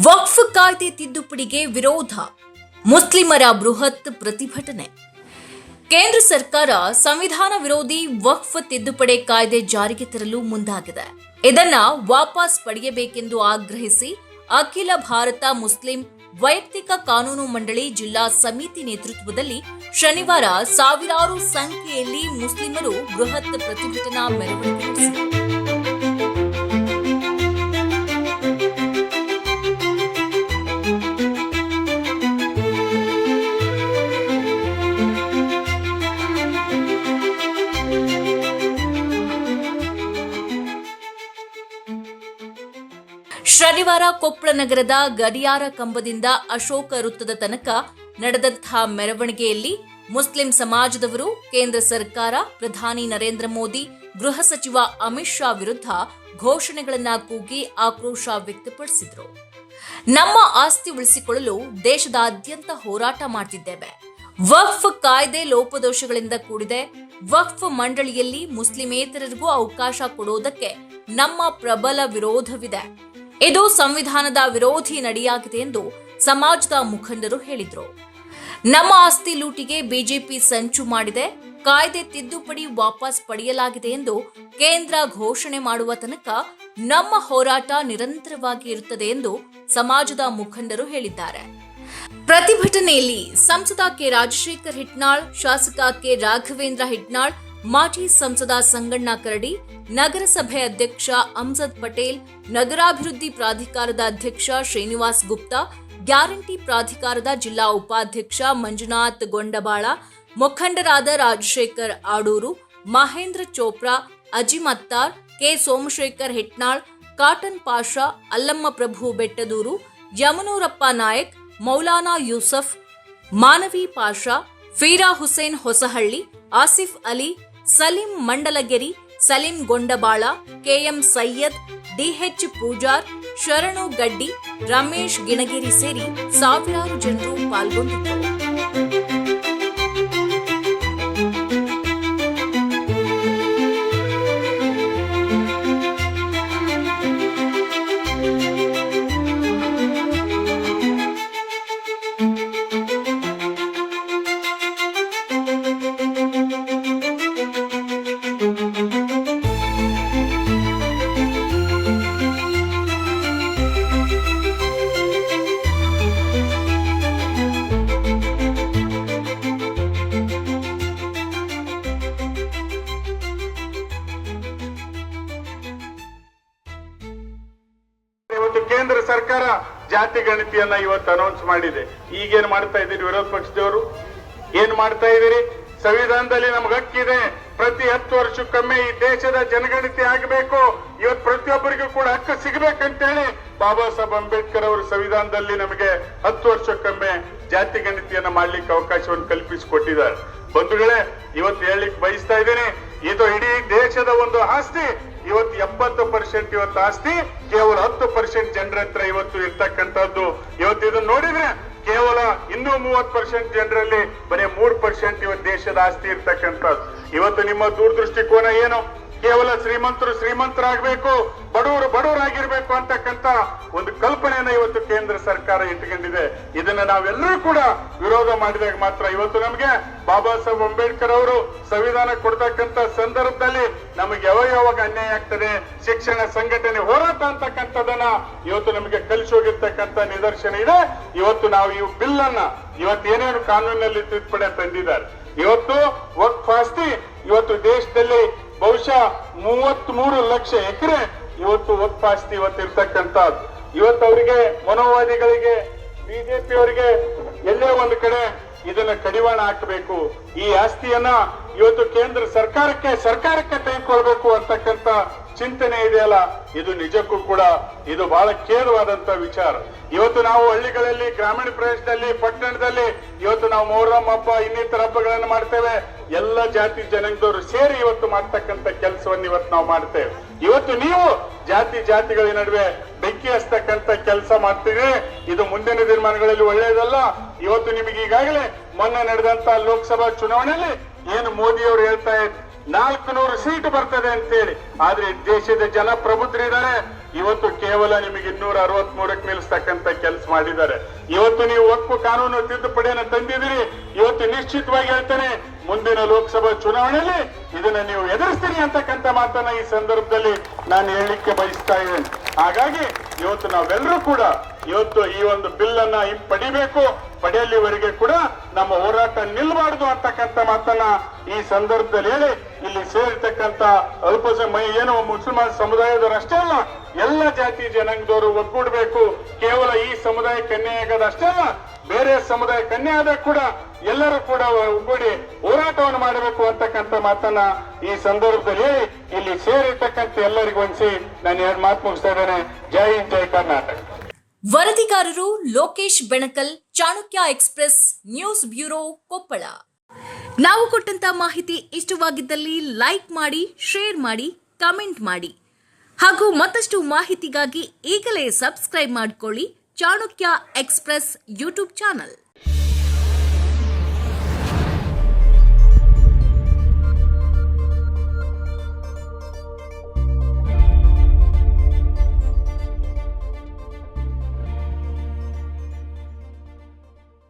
ವಕ್ಫ್ ಕಾಯ್ದೆ ತಿದ್ದುಪಡಿಗೆ ವಿರೋಧ. ಮುಸ್ಲಿಮರ ಬೃಹತ್ ಪ್ರತಿಭಟನೆ. ಕೇಂದ್ರ ಸರ್ಕಾರ ಸಂವಿಧಾನ ವಿರೋಧಿ ವಕ್ಫ್ ತಿದ್ದುಪಡಿ ಕಾಯ್ದೆ ಜಾರಿಗೆ ತರಲು ಮುಂದಾಗಿದೆ. ಇದನ್ನ ವಾಪಸ್ ಪಡೆಯಬೇಕೆಂದು ಆಗ್ರಹಿಸಿ ಅಖಿಲ ಭಾರತ ಮುಸ್ಲಿಂ ವೈಯಕ್ತಿಕ ಕಾನೂನು ಮಂಡಳಿ ಜಿಲ್ಲಾ ಸಮಿತಿ ನೇತೃತ್ವದಲ್ಲಿ ಶನಿವಾರ ಸಾವಿರಾರು ಸಂಖ್ಯೆಯಲ್ಲಿ ಮುಸ್ಲಿಮರು ಬೃಹತ್ ಪ್ರತಿಭಟನಾ ಮೆರವಣಿಗೆ ಶನಿವಾರ ಕೊಪ್ಪಳ ನಗರದ ಗಡಿಯಾರ ಕಂಬದಿಂದ ಅಶೋಕ ವೃತ್ತದ ತನಕ ನಡೆದಂತಹ ಮೆರವಣಿಗೆಯಲ್ಲಿ ಮುಸ್ಲಿಂ ಸಮಾಜದವರು, ಕೇಂದ್ರ ಸರ್ಕಾರ, ಪ್ರಧಾನಿ ನರೇಂದ್ರ ಮೋದಿ, ಗೃಹ ಸಚಿವ ಅಮಿತ್ ಶಾ ವಿರುದ್ಧ ಘೋಷಣೆಗಳನ್ನ ಕೂಗಿ ಆಕ್ರೋಶ ವ್ಯಕ್ತಪಡಿಸಿದರು. ನಮ್ಮ ಆಸ್ತಿ ಉಳಿಸಿಕೊಳ್ಳಲು ದೇಶದಾದ್ಯಂತ ಹೋರಾಟ ಮಾಡ್ತಿದ್ದೇವೆ. ವಕ್ಫ್ ಕಾಯ್ದೆ ಲೋಪದೋಷಗಳಿಂದ ಕೂಡಿದೆ. ವಕ್ಫ್ ಮಂಡಳಿಯಲ್ಲಿ ಮುಸ್ಲಿಮೇತರರಿಗೂ ಅವಕಾಶ ಕೊಡುವುದಕ್ಕೆ ನಮ್ಮ ಪ್ರಬಲ ವಿರೋಧವಿದೆ. ಇದು ಸಂವಿಧಾನದ ವಿರೋಧಿ ನಡೆಯಾಗಿದೆ ಎಂದು ಸಮಾಜದ ಮುಖಂಡರು ಹೇಳಿದರು. ನಮ್ಮ ಆಸ್ತಿ ಲೂಟಿಗೆ ಬಿಜೆಪಿ ಸಂಚು ಮಾಡಿದೆ. ಕಾಯ್ದೆ ತಿದ್ದುಪಡಿ ವಾಪಸ್ ಪಡೆಯಲಾಗಿದೆ ಎಂದು ಕೇಂದ್ರ ಘೋಷಣೆ ಮಾಡುವ ತನಕ ನಮ್ಮ ಹೋರಾಟ ನಿರಂತರವಾಗಿ ಇರುತ್ತದೆ ಎಂದು ಸಮಾಜದ ಮುಖಂಡರು ಹೇಳಿದ್ದಾರೆ. ಪ್ರತಿಭಟನೆಯಲ್ಲಿ ಸಂಸದ ಕೆ ರಾಜಶೇಖರ್ ಹಿಟ್ನಾಳ್, ಶಾಸಕ ಕೆ ರಾಘವೇಂದ್ರ ಹಿಟ್ನಾಳ್ ಮಾಜಿ ಸಂಸದ ಸಂಗಣ್ಣ ಕರಡಿ, ನಗರಸಭೆ ಅಧ್ಯಕ್ಷ ಅಮ್ಜದ್ ಪಟೇಲ್, ನಗರಾಭಿವೃದ್ಧಿ ಪ್ರಾಧಿಕಾರದ ಅಧ್ಯಕ್ಷ ಶ್ರೀನಿವಾಸ್ ಗುಪ್ತಾ, ಗ್ಯಾರಂಟಿ ಪ್ರಾಧಿಕಾರದ ಜಿಲ್ಲಾ ಉಪಾಧ್ಯಕ್ಷ ಮಂಜುನಾಥ್ ಗೊಂಡಬಾಳ, ಮುಖಂಡರಾದ Rajashekhar Adur, Mahendra Chopra Ajimattar K Somashekhar Hetnal, Katan Pasha, Allamma Prabhu Bettadur, Yamanurappa Nayak, Maulana Yusuf, Manvi Pasha Pira Hussain Hosahalli, Asif Ali Salim Mandalageri, Salim Gondabal, KM Syed, DH Pujar, Sharanu Gaddi, Ramesh ಗಿಣಗಿರಿ ಸೇರಿ ಸಾವಿರಾರು ಜನರು ಪಾಲ್ಗೊಂಡಿದ್ದರು. ಕೇಂದ್ರ ಸರ್ಕಾರ ಜಾತಿ ಗಣತಿಯನ್ನ ಇವತ್ತು announce ಮಾಡಿದೆ. ಈಗೇನ್ ಮಾಡ್ತಾ ಇದ್ದೀರಿ ವಿರೋಧ ಪಕ್ಷದವರು? ಏನ್ ಮಾಡ್ತಾ ಇದ್ದೀರಿ? ಸಂವಿಧಾನದಲ್ಲಿ ನಮ್ಗೆ ಹಕ್ಕಿದೆ. ಪ್ರತಿ ಹತ್ತು ವರ್ಷಕ್ಕೊಮ್ಮೆ ಈ ದೇಶದ ಜನಗಣತಿ ಆಗಬೇಕು. ಇವತ್ತು ಪ್ರತಿಯೊಬ್ಬರಿಗೂ ಕೂಡ ಹಕ್ಕು ಸಿಗಬೇಕಂತೇಳಿ ಬಾಬಾ ಸಾಹೇಬ್ ಅಂಬೇಡ್ಕರ್ ಅವರು ಸಂವಿಧಾನದಲ್ಲಿ ನಮಗೆ ಹತ್ತು ವರ್ಷಕ್ಕೊಮ್ಮೆ ಜಾತಿ ಗಣತಿಯನ್ನ ಮಾಡ್ಲಿಕ್ಕೆ ಅವಕಾಶವನ್ನು ಕಲ್ಪಿಸಿಕೊಟ್ಟಿದ್ದಾರೆ. ಬಂಧುಗಳೇ, ಇವತ್ತು ಹೇಳಲಿಕ್ಕೆ ಬಯಸ್ತಾ ಇದ್ದೀನಿ, ಇದು ಇಡೀ ದೇಶದ ಒಂದು ಆಸ್ತಿ. ಇವತ್ತು ಎಪ್ಪತ್ತು ಪರ್ಸೆಂಟ್ ಇವತ್ತು ಆಸ್ತಿ, ಕೇವಲ ಹತ್ತು ಪರ್ಸೆಂಟ್ ಜನರ ಹತ್ರ ಇವತ್ತು ಇರ್ತಕ್ಕಂಥದ್ದು. ಇವತ್ತು ಇದನ್ನ ನೋಡಿದ್ರೆ ಕೇವಲ ಇನ್ನೂ ಮೂವತ್ ಪರ್ಸೆಂಟ್ ಜನರಲ್ಲಿ ಬರೀ ಮೂರ್ ಪರ್ಸೆಂಟ್ ಇವತ್ತು ದೇಶದ ಆಸ್ತಿ ಇರ್ತಕ್ಕಂಥದ್ದು. ಇವತ್ತು ನಿಮ್ಮ ದೂರದೃಷ್ಟಿಕೋನ ಏನು? ಕೇವಲ ಶ್ರೀಮಂತರು ಶ್ರೀಮಂತರಾಗಬೇಕು, ಬಡವರು ಬಡವರಾಗಿರ್ಬೇಕು ಅಂತಕ್ಕಂತ ಒಂದು ಕೇಂದ್ರ ಸರ್ಕಾರ ಇಟ್ಕೊಂಡಿದೆ ಇದನ್ನ ನಾವೆಲ್ಲರೂ ಕೂಡ ವಿರೋಧ ಮಾಡಿದಾಗ ಮಾತ್ರ ಇವತ್ತು ನಮಗೆ ಬಾಬಾ ಸಾಹೇಬ್ ಅಂಬೇಡ್ಕರ್ ಅವರು ಸಂವಿಧಾನ ಕೊಡ್ತಕ್ಕಂತ ಸಂದರ್ಭದಲ್ಲಿ ನಮಗೆ ಯಾವ ಯಾವಾಗ ಅನ್ಯಾಯ ಆಗ್ತದೆ, ಶಿಕ್ಷಣ ಸಂಘಟನೆ ಹೋರಾಟ ಅಂತಕ್ಕಂಥದನ್ನ ಇವತ್ತು ನಮಗೆ ಕಲಿಸಿ ಹೋಗಿರ್ತಕ್ಕಂಥ ನಿದರ್ಶನ ಇದೆ. ಇವತ್ತು ನಾವು ಈ ಬಿಲ್ ಅನ್ನ ಇವತ್ತು ಏನೇನು ಕಾನೂನಿನಲ್ಲಿ ತಿದ್ದುಪಡಿ ತಂದಿದ್ದಾರೆ. ಇವತ್ತು ವಕ್ಫ್ ಆಸ್ತಿ ಇವತ್ತು ದೇಶದಲ್ಲಿ ಬಹುಶಃ ಮೂವತ್ತ್ ಮೂರು ಲಕ್ಷ ಎಕರೆ ಇವತ್ತು ವಕ್ಫ್ ಆಸ್ತಿ ಇವತ್ತು ಇರ್ತಕ್ಕಂಥದ್ದು. ಇವತ್ತು ಅವರಿಗೆ ಮನೋವಾದಿಗಳಿಗೆ ಬಿಜೆಪಿ ಅವರಿಗೆ ಎಲ್ಲೇ ಒಂದು ಕಡೆ ಇದನ್ನ ಕಡಿವಾಣ ಹಾಕಬೇಕು. ಈ ಆಸ್ತಿಯನ್ನ ಇವತ್ತು ಕೇಂದ್ರ ಸರ್ಕಾರಕ್ಕೆ ಸರ್ಕಾರಕ್ಕೆ ತೆಗೆದುಕೊಳ್ಬೇಕು ಅಂತಕ್ಕಂತ ಚಿಂತನೆ ಇದೆಯಲ್ಲ? ಇದು ನಿಜಕ್ಕೂ ಕೂಡ ಇದು ಬಹಳ ಖೇದವಾದಂತ ವಿಚಾರ. ಇವತ್ತು ನಾವು ಹಳ್ಳಿಗಳಲ್ಲಿ, ಗ್ರಾಮೀಣ ಪ್ರದೇಶದಲ್ಲಿ, ಪಟ್ಟಣದಲ್ಲಿ ಇವತ್ತು ನಾವು ಮೊಹರಂ ಹಬ್ಬ ಇನ್ನಿತರ ಹಬ್ಬಗಳನ್ನು ಮಾಡ್ತೇವೆ. ಎಲ್ಲ ಜಾತಿ ಜನಾಂಗದವರು ಸೇರಿ ಇವತ್ತು ಮಾಡ್ತಕ್ಕಂಥ ಕೆಲಸವನ್ನು ಇವತ್ತು ನಾವು ಮಾಡ್ತೇವೆ. ಇವತ್ತು ನೀವು ಜಾತಿ ಜಾತಿಗಳ ನಡುವೆ ಬೆಂಕಿ ಹಚ್ಚತಕ್ಕಂತ ಕೆಲಸ ಮಾಡ್ತೀರಿ. ಇದು ಮುಂದಿನ ದಿನಮಾನಗಳಲ್ಲಿ ಒಳ್ಳೆಯದಲ್ಲ. ಇವತ್ತು ನಿಮಗೆ ಈಗಾಗಲೇ ಮೊನ್ನೆ ನಡೆದಂತ ಲೋಕಸಭಾ ಚುನಾವಣೆಯಲ್ಲಿ ಏನು ಮೋದಿ ಅವರು ಹೇಳ್ತಾ ಇದ್ರು? ನಾಲ್ಕು ನೂರು ಸೀಟ್ ಬರ್ತದೆ ಅಂತೇಳಿ. ಆದ್ರೆ ದೇಶದ ಜನ ಪ್ರಬುದ್ಧರಿದ್ದಾರೆ ಇವತ್ತು ಕೇವಲ ನಿಮಗೆ ಇನ್ನೂರ ಅರವತ್ ಮೂರಕ್ಕೆ ನಿಲ್ಲಿಸ್ತಕ್ಕಂತ ಕೆಲಸ ಮಾಡಿದ್ದಾರೆ. ಇವತ್ತು ನೀವು ಒಕ್ಕು ಕಾನೂನು ತಿದ್ದುಪಡಿಯನ್ನು ತಂದಿದ್ದೀರಿ. ಇವತ್ತು ನಿಶ್ಚಿತವಾಗಿ ಹೇಳ್ತೇನೆ, ಮುಂದಿನ ಲೋಕಸಭಾ ಚುನಾವಣೆಯಲ್ಲಿ ಇದನ್ನ ನೀವು ಎದುರಿಸ್ತೀರಿ ಅಂತಕ್ಕಂಥ ಮಾತನ್ನ ಈ ಸಂದರ್ಭದಲ್ಲಿ ನಾನು ಹೇಳಲಿಕ್ಕೆ ಬಯಸ್ತಾ ಇದ್ದೇನೆ. ಹಾಗಾಗಿ, ಇವತ್ತು ನಾವೆಲ್ಲರೂ ಕೂಡ ಇವತ್ತು ಈ ಒಂದು ಬಿಲ್ ಅನ್ನ ಪಡಿಬೇಕು ಪಡೆಯಲಿವರೆಗೆ ಕೂಡ ನಮ್ಮ ಹೋರಾಟ ನಿಲ್ಬಾರ್ದು ಅಂತಕ್ಕಂಥ ಮಾತನ್ನ ಈ ಸಂದರ್ಭದಲ್ಲಿ ಹೇಳಿ, ಇಲ್ಲಿ ಸೇರಿರ್ತಕ್ಕಂಥ ಅಲ್ಪಸಂಖ್ಯ ಏನು ಮುಸಲ್ಮಾನ್ ಸಮುದಾಯದವರು ಅಷ್ಟೇ ಅಲ್ಲ, ಎಲ್ಲ ಜಾತಿ ಜನಾಂಗದವರು ಒಗ್ಗೂಡಬೇಕು. ಕೇವಲ ಈ ಸಮುದಾಯಕ್ಕೆ ಕನ್ಯೆಯಾಗದ ಅಷ್ಟೇ ಅಲ್ಲ, ಬೇರೆ ಸಮುದಾಯ ಕನ್ಯೆ ಕೂಡ ಎಲ್ಲರೂ ಕೂಡ ಒಗ್ಗೂಡಿ ಹೋರಾಟವನ್ನು ಮಾಡಬೇಕು ಅಂತಕ್ಕಂಥ ಮಾತನ್ನ ಈ ಸಂದರ್ಭದಲ್ಲಿ ಇಲ್ಲಿ ಸೇರಿರ್ತಕ್ಕಂಥ ಎಲ್ಲರಿಗೂ ಹೊಂದಿಸಿ ನಾನು ಎರಡು ಮಾತು ಮುಗಿಸ್ತಾ ಇದ್ದೇನೆ. ಜೈ ಹಿಂದ್, ಜೈ Karnataka. ವರದಿಗಾರರು Lokesh Benakal, Chanakya express, news bureau Koppal. ನಾವು ಕೊಟ್ಟಂತ ಮಾಹಿತಿ ಇಷ್ಟವಾಗಿದ್ದಲ್ಲಿ ಲೈಕ್ ಮಾಡಿ, ಶೇರ್ ಮಾಡಿ, ಕಮೆಂಟ್ ಮಾಡಿ. ಹಾಗೂ ಮತ್ತಷ್ಟು ಮಾಹಿತಿಗಾಗಿ ಈಗಲೇ ಸಬ್ಸ್ಕ್ರೈಬ್ ಮಾಡಿಕೊಳ್ಳಿ ಚಾಣಕ್ಯ ಎಕ್ಸ್ಪ್ರೆಸ್ ಯೂಟ್ಯೂಬ್ ಚಾನಲ್.